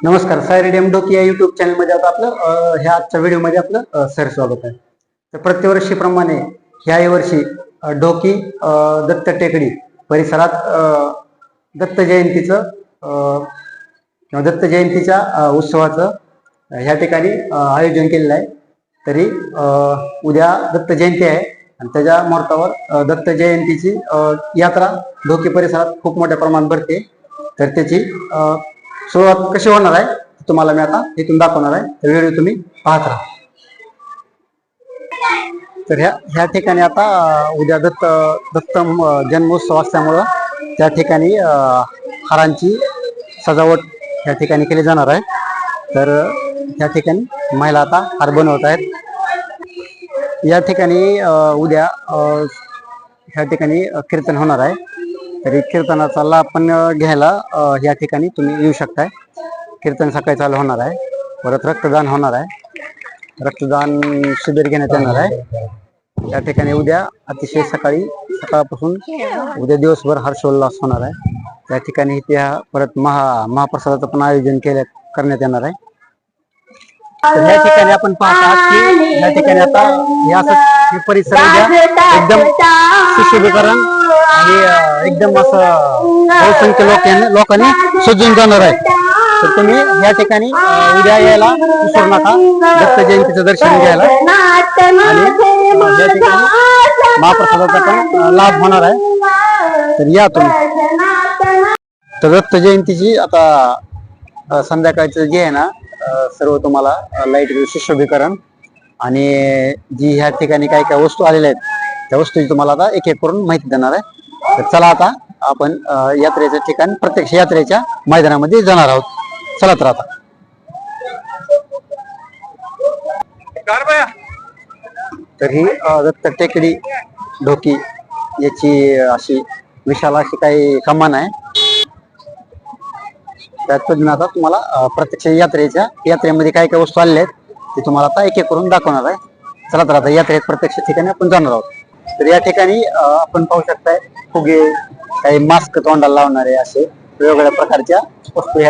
नमस्कार सायरी डेम डोकी या युट्यूब चॅनलमध्ये आता आपलं ह्या आजच्या व्हिडिओमध्ये आपलं सर स्वागत आहे. तर प्रतिवर्षीप्रमाणे ह्याही वर्षी डोकी दत्त टेकडी परिसरात दत्त जयंतीचं किंवा दत्त जयंतीच्या उत्सवाचं ह्या ठिकाणी आयोजन केलेलं आहे. तरी उद्या दत्त जयंती आहे आणि त्याच्या मुहूर्तावर दत्त जयंतीची यात्रा डोकी परिसरात खूप मोठ्या प्रमाणात भरते. तर त्याची सुरुवात कशी होणार आहे तुम्हाला मी आता इथून दाखवणार आहे. तर व्हिडिओ तुम्ही पाहत राहा. तर ह्या ह्या ठिकाणी आता उद्या दत्त दत्त जन्मोत्सव असल्यामुळं त्या ठिकाणी हारांची सजावट ह्या ठिकाणी केली जाणार आहे. तर ह्या ठिकाणी महिला आता हार बनवत आहेत. या ठिकाणी उद्या ह्या ठिकाणी कीर्तन होणार आहे. तरी कीर्तनाचा लाभ पण घ्यायला या ठिकाणी तुम्ही येऊ शकताय. कीर्तन सकाळी चालू होणार आहे. परत रक्तदान होणार आहे. रक्तदान शिबिर घेण्यात येणार आहे. या ठिकाणी उद्या अतिशय सकाळी सकाळपासून उद्या दिवसभर हर्षोल्लास होणार आहे. त्या ठिकाणी त्या परत महा महाप्रसादाचं पण आयोजन केल्या करण्यात येणार आहे. तर या ठिकाणी आपण पाहत की या ठिकाणी आता या परिसर एकदम सुशोभीकरण आणि अं, एकदम असं बहुसंख्य लोकांनी लोकांनी सजून जाणार आहे. तर तुम्ही या ठिकाणी अं, उद्या यायला विसरू नका. दत्त जयंतीचं दर्शन घ्यायला. आणि या ठिकाणी महाप्रसादाचा पण अं, लाभ होणार आहे. तर या तुम्ही. तर दत्त जयंतीची आता अं, संध्याकाळचं जे आहे ना सर्व तुम्हाला लाइट सुशोभीकरण आणि जी ह्या ठिकाणी काय काय वस्तू आलेल्या आहेत त्या वस्तूची तुम्हाला आता एक एक करून माहिती देणार आहे. तर चला आता आपण यात्रेच्या ठिकाण प्रत्यक्ष यात्रेच्या मैदानामध्ये जाणार आहोत. चला तर आता. तर ही दत्त टेकडी ढोकी याची अशी विशाल अशी काही कमान आहे. त्याच पद्धतीने आता तुम्हाला प्रत्यक्ष यात्रेच्या यात्रेमध्ये काय काय वस्तू आलेल्या आहेत ते तुम्हाला आता एक एक करून दाखवणार आहे. चला तर आता यात्रेत प्रत्यक्ष ठिकाणी आपण जाणार आहोत. तर या ठिकाणी शकताय, फुगे, काही मास्क तोंडाला लावणारे असे वेगवेगळ्या प्रकारच्या हे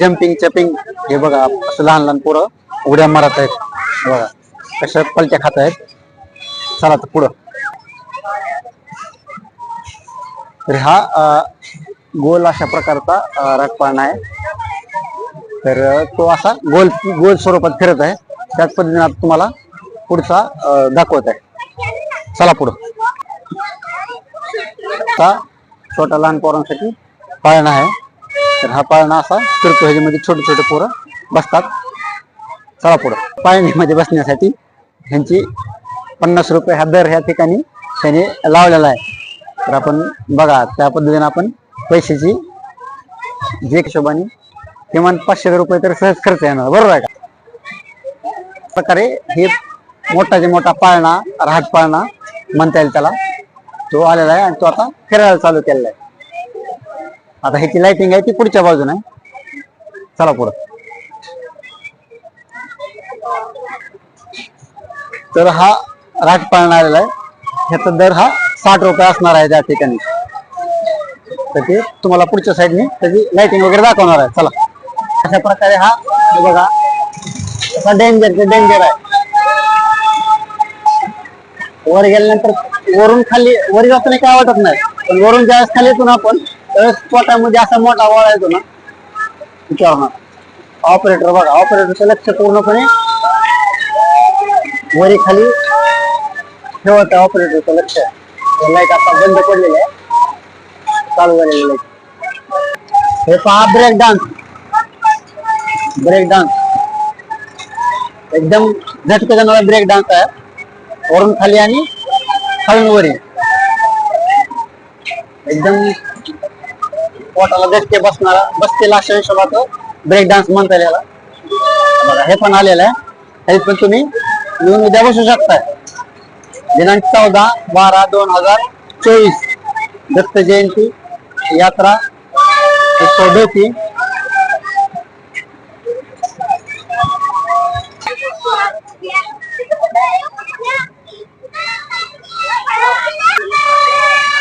जम्पिंग चपिंग हे असं लहान लहान पोरं उड्या मारत आहेत. बघा, कशा खात आहेत. चला तर पुढं. तर हा गोल अशा प्रकारचा अं, आहे. तर तो असा गोल गोल स्वरूपात फिरत आहे. त्याच पद्धतीने आता तुम्हाला पुढचा दाखवत आहे. चला पुढं. आता छोटा लहान पोरांसाठी पाळणा आहे. तर हा पाळणा असा फिरतो. ह्याच्यामध्ये छोटे छोटे पोरं बसतात. चला पुढं. पाळणीमध्ये बसण्यासाठी ह्यांची पन्नास रुपये हा दर ह्या ठिकाणी त्याने लावलेला आहे. तर आपण बघा त्या पद्धतीने आपण पैशाची. जे हिशोबाने किमान पाचशे रुपये तर सहज खर्च येणार बरोबर आहे का? प्रकारे हे मोठाचे मोठा पाळणा राहत पाळणा म्हणता येईल त्याला. तो आलेला आहे आणि तो आता फिरायला चालू केलेला आहे. आता ह्याची लाइटिंग आहे ती पुढच्या बाजूने. आहे चला पुढं. तर हा राट पाळणा आलेला आहे. ह्याचा दर हा साठ रुपये असणार आहे त्या ठिकाणी. तर ते तुम्हाला पुढच्या साईडने त्याची लाइटिंग वगैरे दाखवणार आहे. चला. अशा प्रकारे हा बघा. असा डेंजर डेंजर आहे. वर गेल्यानंतर वरून खाली, वर जाताना काय वाटत नाही. पण वरून ज्यावेळेस खाली येतो ना आपण, त्यावेळेस पोटामध्ये असा मोठा वळा येतो ना. विचार ऑपरेटर बघा ऑपरेटरचं लक्ष पूर्णपणे वरी खाली ठेवत ऑपरेटरचं लक्ष. लाईट आता बंद पडलेलं आहे. चालू झालेलं हे पहा ब्रेक डान्स ब्रेक डान्स एकदम झटके जाणारा ब्रेक डान्स आहे. वरून खाली आणि खालून वरी. एकदम पोटाला झटके बसणारा अशा हिशोबात ब्रेक डान्स म्हणता येईल. बघा, हे पण आलेलं आहे. त्यात पण तुम्ही येऊन उद्या बसू दिनांक चौदा बारा दोन हज़ार चोवीस. दत्त जयंती. यात्रा सोडे की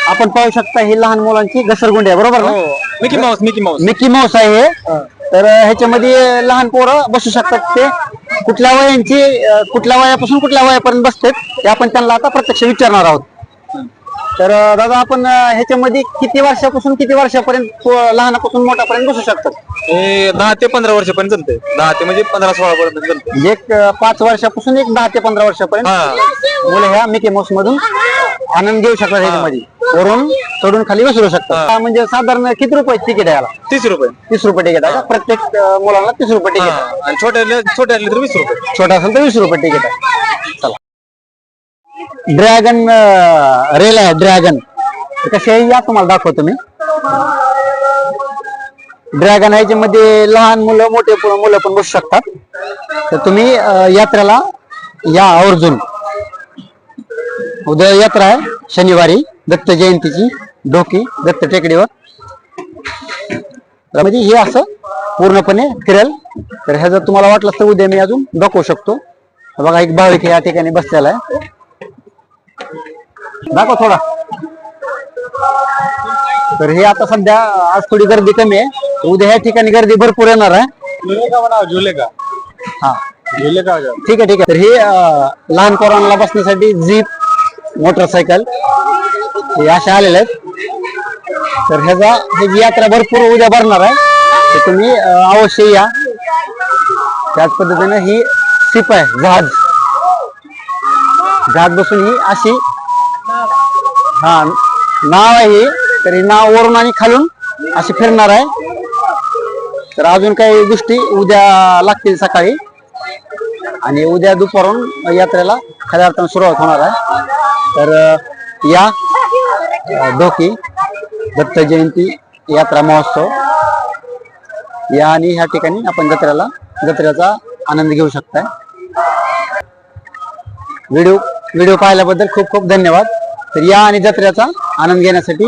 आपण पाहू शकता हे लहान मुलांची घसरगुंडी आहे बरोबर ना? Mickey Mouse Mickey Mouse Mickey Mouse आहे हे. तर ह्याच्यामध्ये लहान पोरं बसू शकतात ते. कुठल्या वयांची कुठल्या वयापासून कुठल्या वयापर्यंत बसतात ते आपण त्यांना आता प्रत्यक्ष विचारणार आहोत. तर दादा आपण ह्याच्यामध्ये किती वर्षापासून किती वर्षापर्यंत लहानापासून मोठ्यापर्यंत बसू शकतात? हे दहा ते पंधरा वर्षापर्यंत चालते दहा ते म्हणजे पंधरा सोळा पर्यंत चालते म्हणजे एक पाच वर्षापासून एक दहा ते पंधरा वर्षापर्यंत. मुलं ह्या मिकी माऊस मधून आनंद घेऊ शकतात ह्याच्यामध्ये. वरून चढून खाली बसू शकतात. म्हणजे साधारण किती रुपये तिकीट आहे याला? तीस रुपये. तीस रुपये तिकीट आहे? प्रत्येक अं, मुलाला तीस रुपये तिकीट आणि छोट्या छोट्या तर वीस रुपये. छोटा असेल तर वीस रुपये तिकीट आहे. ड्रॅगन रेल आहे ड्रॅगन कशी आहे या तुम्हाला दाखवतो मी. ड्रॅगन ह्याच्यामध्ये याच्यामध्ये लहान मुलं मोठे मुलं पण बसू शकतात. तर तुम्ही यात्रेला या आवर्जून. उद्या यात्रा आहे शनिवारी दत्त जयंतीची डोकी दत्त टेकडीवर. तर म्हणजे हे असं पूर्णपणे फिरेल. तर ह्याचं तुम्हाला वाटलं तर उद्या मी अजून दाखवू शकतो. बघा एक भाविक या ठिकाणी बसलेला आहे. दाखव थोडा. तर हे आता सध्या आज थोडी गर्दी कमी आहे. उद्या ह्या ठिकाणी गर्दी भरपूर येणार आहे. झुले का म्हणा झुले का हा ठीक आहे ठीक आहे. तर हे लहान पोरांना बसण्यासाठी जीप मोटरसायकल हे असे आलेले आहेत. तर ह्याचा ह्याची यात्रा भरपूर उद्या भरणार आहे. तर तुम्ही अवश्य या. त्याच पद्धतीने ही शिप आहे जहाज. जहाज बसून ही अशी हा नाव आहे तरी तर नाव वरून आणि खालून अशी फिरणार आहे. तर अजून काही गोष्टी उद्या लागतील सकाळी. आणि उद्या दुपारून यात्रेला खऱ्या अर्थानं सुरुवात होणार आहे. तर या ढोकी डोकी दत्त जयंती यात्रा महोत्सव. या आणि ह्या ठिकाणी आपण जत्रेला जत्रेचा आनंद घेऊ शकताय. व्हिडिओ व्हिडिओ पाहिल्याबद्दल खूप खूप धन्यवाद. तर या आणि जत्रेचा आनंद घेण्यासाठी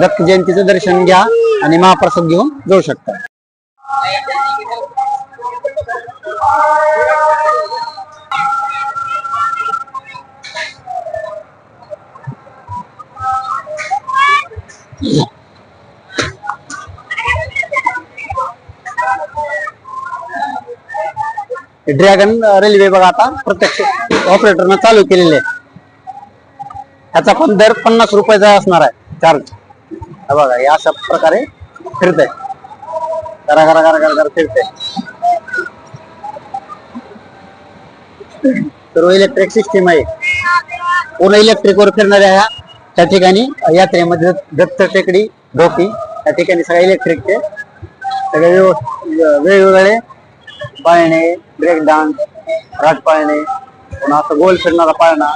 दत्त जयंतीचं दर्शन घ्या आणि महाप्रसाद घेऊन जाऊ शकता. ड्रॅगन रेल्वे बघा आता प्रत्यक्ष ऑपरेटरनं चालू केलेले आहे. ह्याचा पण दर पन्नास रुपयाचा असणार आहे. चार्ज हा बघा हे अशा प्रकारे फिरतंय. करा करा करा करा करा फिरतंय. सर्व इलेक्ट्रिक सिस्टीम आहे. पूर्ण इलेक्ट्रिक वर फिरणाऱ्या ह्या त्या ठिकाणी यात्रेमध्ये दत्त टेकडी ढोकी त्या ठिकाणी सगळे इलेक्ट्रिकचे सगळे वेगवेगळे पाळणे ब्रेक डान्स राट पाळणे पुन्हा असं गोल फिरणारा पाळणा.